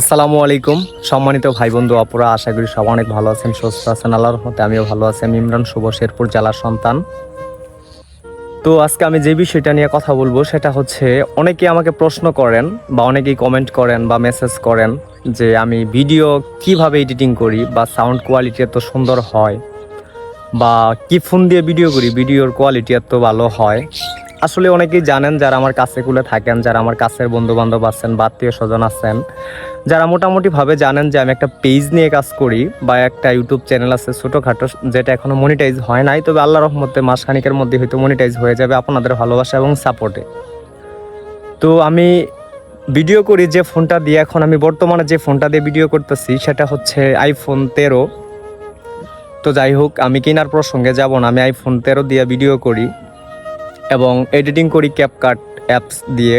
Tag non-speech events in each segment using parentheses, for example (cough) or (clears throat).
আসসালামু আলাইকুম। সম্মানিত ভাই বন্ধু অপরা আশা করি সবাই অনেক ভালো আছেন, সুস্থ আছেন, আল্লাহর রহমতে আমিও ভালো আছি। আমি ইমরান, শুভ শেরপুর জেলার সন্তান। তো আজকে আমি যে বিষয়টা নিয়ে কথা বলব, সেটা হচ্ছে অনেকে আমাকে প্রশ্ন করেন বা অনেকেই কমেন্ট করেন বা মেসেজ করেন যে আমি ভিডিও কীভাবে এডিটিং করি বা সাউন্ড কোয়ালিটি এত সুন্দর হয় বা কি ফোন দিয়ে ভিডিও করি ভিডিওর কোয়ালিটি এত ভালো হয়। আসলে অনেকেই জানেন, যারা আমার কাছে কুলে থাকেন, যারা আমার কাছের বন্ধু বান্ধব আছেন বা আত্মীয় স্বজন আছেন যারা মোটামুটিভাবে জানেন যে আমি একটা পেজ নিয়ে কাজ করি বা একটা ইউটিউব চ্যানেল আছে ছোটোখাটো, যেটা এখনও মনিটাইজ হয় নাই, তবে আল্লাহ রহমতে মাসখানিকের মধ্যে হয়তো মনিটাইজ হয়ে যাবে আপনাদের ভালোবাসা এবং সাপোর্টে তো আমি ভিডিও করি যে ফোনটা দিয়ে, এখন আমি বর্তমানে যে ফোনটা দিয়ে ভিডিও করতেছি, সেটা হচ্ছে আইফোন তেরো। তো যাই হোক, আমি কেনার প্রসঙ্গে যাব না, আমি আইফোন তেরো দিয়ে ভিডিও করি এবং এডিটিং করি ক্যাপকাট অ্যাপস দিয়ে।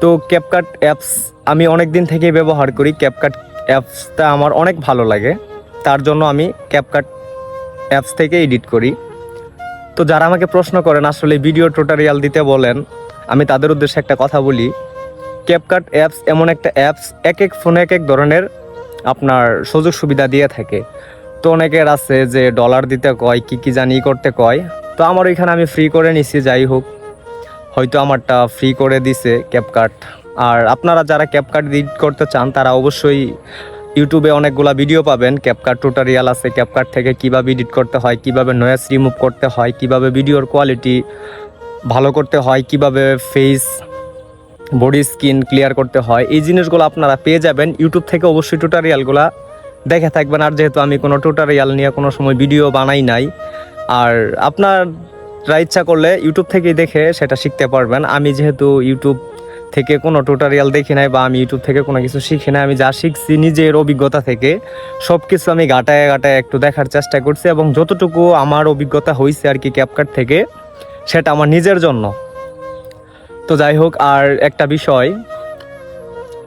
তো ক্যাপকাট অ্যাপস আমি অনেক দিন থেকেই ব্যবহার করি। ক্যাপকাট অ্যাপসটা আমার অনেক ভালো লাগে। তার জন্য আমি ক্যাপকাট অ্যাপস থেকে এডিট করি। তো যারা আমাকে প্রশ্ন করেন, আসলে ভিডিও টোটারিয়াল দিতে বলেন, আমি তাদের উদ্দেশ্যে একটা কথা বলি। ক্যাপকাট অ্যাপস এমন একটা অ্যাপস এক এক ফোনে এক এক ধরনের আপনার সুযোগ সুবিধা দিয়ে থাকে। তো অনেকের আছে যে ডলার দিতে কয়, কি কি জানি করতে কয়। তো আমার ওইখানে আমি ফ্রি করে নিছি, যাই হোক। হয়তো আমারটা ফ্রি করে দিছে ক্যাপকাট আর আপনারা যারা ক্যাপকাট এডিট করতে চান, তারা অবশ্যই ইউটিউবে অনেকগুলা ভিডিও পাবেন। ক্যাপকাট টোটারিয়াল আছে ক্যাপকাট থেকে কীভাবে এডিট করতে হয়, কীভাবে নয়েস রিমুভ করতে হয়, কীভাবে ভিডিওর কোয়ালিটি ভালো করতে হয়, কীভাবে ফেস বডি স্কিন ক্লিয়ার করতে হয়, এই জিনিসগুলো আপনারা পেয়ে যাবেন। ইউটিউব থেকে অবশ্যই টোটারিয়ালগুলা দেখে থাকবেন। আর যেহেতু আমি কোনো টোটারিয়াল নিয়ে কোনো সময় ভিডিও বানাই নাই, আর আপনারা ইচ্ছা করলে ইউটিউব থেকেই দেখে সেটা শিখতে পারবেন। আমি যেহেতু ইউটিউব থেকে কোনো টোটারিয়াল দেখি নাই বা আমি ইউটিউব থেকে কোনো কিছু শিখি নাই, আমি যা শিখছি নিজের অভিজ্ঞতা থেকে সব কিছু আমি গাটায় গাটায় একটু দেখার চেষ্টা করছি এবং যতটুকু আমার অভিজ্ঞতা হয়েছে আর কি ক্যাপকাট থেকে, সেটা আমার নিজের জন্য। তো যাই হোক, আর একটা বিষয়,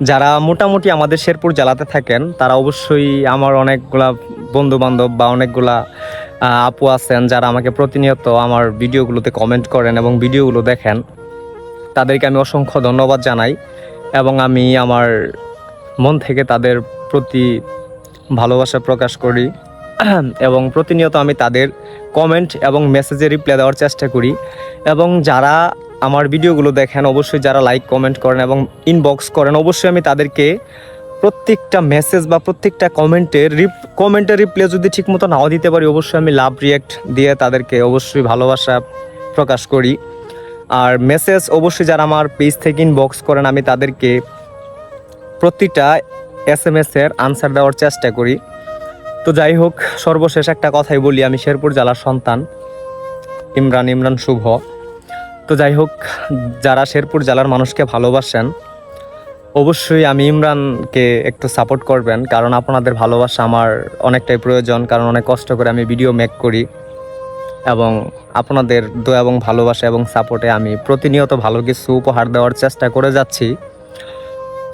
যারা মোটামুটি আমাদের শেরপুর জেলাতে থাকেন, তারা অবশ্যই আমার অনেকগুলা বন্ধু বান্ধব বা অনেকগুলা আপু আছেন যারা আমাকে প্রতিনিয়ত আমার ভিডিওগুলোতে কমেন্ট করেন এবং ভিডিওগুলো দেখেন, তাদেরকে আমি অসংখ্য ধন্যবাদ জানাই এবং আমি আমার মন থেকে তাদের প্রতি ভালোবাসা প্রকাশ করি (clears throat) এবং প্রতিনিয়ত আমি তাদের কমেন্ট এবং মেসেজে রিপ্লাই দেওয়ার চেষ্টা করি এবং যারা আমার ভিডিওগুলো দেখেন, অবশ্যই যারা লাইক কমেন্ট করেন এবং ইনবক্স করেন, অবশ্যই আমি তাদেরকে প্রত্যেকটা মেসেজ বা প্রত্যেকটা কমেন্টের রিপ কমেন্টের রিপ্লাই যদি ঠিকমতো নাও দিতে পারি, অবশ্যই আমি লাভ রিয়েক্ট দিয়ে তাদেরকে অবশ্যই ভালোবাসা প্রকাশ করি। আর মেসেজ অবশ্যই যারা আমার পেজ থেকে ইনবক্স করেন, আমি তাদেরকে প্রতিটা এস এম এস এর আনসার দেওয়ার চেষ্টা করি। তো যাই হোক, সর্বশেষ একটা কথাই বলি, আমি শেরপুর জেলার সন্তান। ইমরান ইমরান শুভ। তো যাই হোক, যারা শেরপুর জেলার মানুষকে ভালোবাসেন অবশ্যই আমি ইমরানকে একটু সাপোর্ট করবেন, কারণ আপনাদের ভালোবাসা আমার অনেকটাই প্রয়োজন, কারণ অনেক কষ্ট করে আমি ভিডিও মেক করি। এবং আপনাদের দোয়া এবং ভালোবাসা এবং সাপোর্টে আমি প্রতিনিয়ত ভালো কিছু উপহার দেওয়ার চেষ্টা করে যাচ্ছি।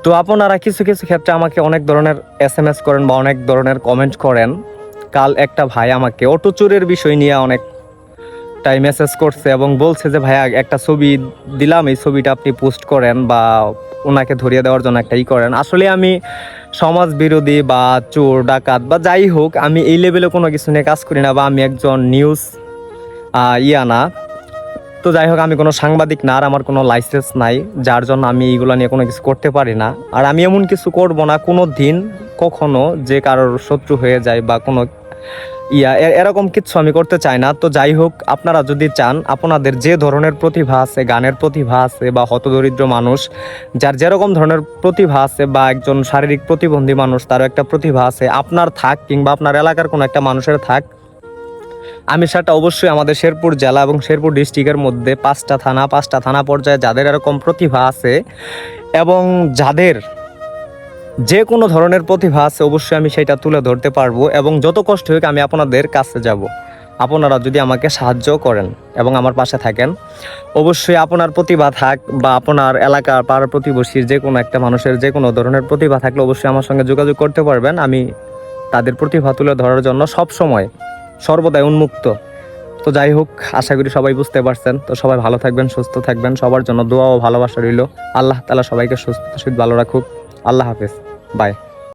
তো আপনারা কিছু কিছু ক্ষেত্রে আমাকে অনেক ধরনের এস এম এস করেন বা অনেক ধরনের কমেন্ট করেন। কাল একটা ভাই আমাকে অটো চোরের বিষয় নিয়ে অনেক টাই মেসেজ করছে এবং বলছে যে, ভাইয়া, একটা ছবি দিলাম, এই ছবিটা আপনি পোস্ট করেন বা ওনাকে ধরিয়ে দেওয়ার জন্য একটা ই করেন। আসলে আমি সমাজ বিরোধী বা চোর, ডাকাত বা যাই হোক, আমি এই লেভেলে কোনো কিছু নিয়ে কাজ করি না বা আমি একজন নিউজ ইয়া না। তো যাই হোক, আমি কোনো সাংবাদিক না আর আমার কোনো লাইসেন্স নাই, যার জন্য আমি এইগুলো নিয়ে কোনো কিছু করতে পারি না। আর আমি এমন কিছু করব না কোনো দিন কখনো যে কারোর শত্রু হয়ে যায় বা কোনো ইয়া এরকম কিছু আমি করতে চাই না। তো যাই হোক, আপনারা যদি চান, আপনাদের যে ধরনের প্রতিভা আছে, গানের প্রতিভা আছে বা হতদরিদ্র মানুষ, যার যেরকম ধরনের প্রতিভা আছে বা একজন শারীরিক প্রতিবন্ধী মানুষ, তারও একটা প্রতিভা আছে, আপনার থাক কিংবা আপনার এলাকার কোনো একটা মানুষের থাক, আমি সেটা অবশ্যই আমাদের শেরপুর জেলা এবং শেরপুর ডিস্ট্রিক্টের মধ্যে পাঁচটা থানা পাঁচটা থানা পর্যায়ে যাদের এরকম প্রতিভা আছে এবং যাদের যে কোনো ধরনের প্রতিভা আছে, অবশ্যই আমি সেটা তুলে ধরতে পারব এবং যত কষ্ট হোক আমি আপনাদের কাছে যাব। আপনারা যদি আমাকে সাহায্য করেন এবং আমার পাশে থাকেন, অবশ্যই আপনার প্রতিভা থাক বা আপনার এলাকার পাড়ার প্রতিবেশীর যে কোনো একটা মানুষের যে কোনো ধরনের প্রতিভা থাকলে অবশ্যই আমার সঙ্গে যোগাযোগ করতে পারবেন। আমি তাদের প্রতিভা তুলে ধরার জন্য সব সময় সর্বদাই উন্মুক্ত। তো যাই হোক, আশা করি সবাই বুঝতে পারছেন। তো সবাই ভালো থাকবেন, সুস্থ থাকবেন। সবার জন্য দোয়া ও ভালোবাসা রইল। আল্লাহ তালা সবাইকে সুস্থ ভালো রাখুক। আল্লাহ হাফেজ বাই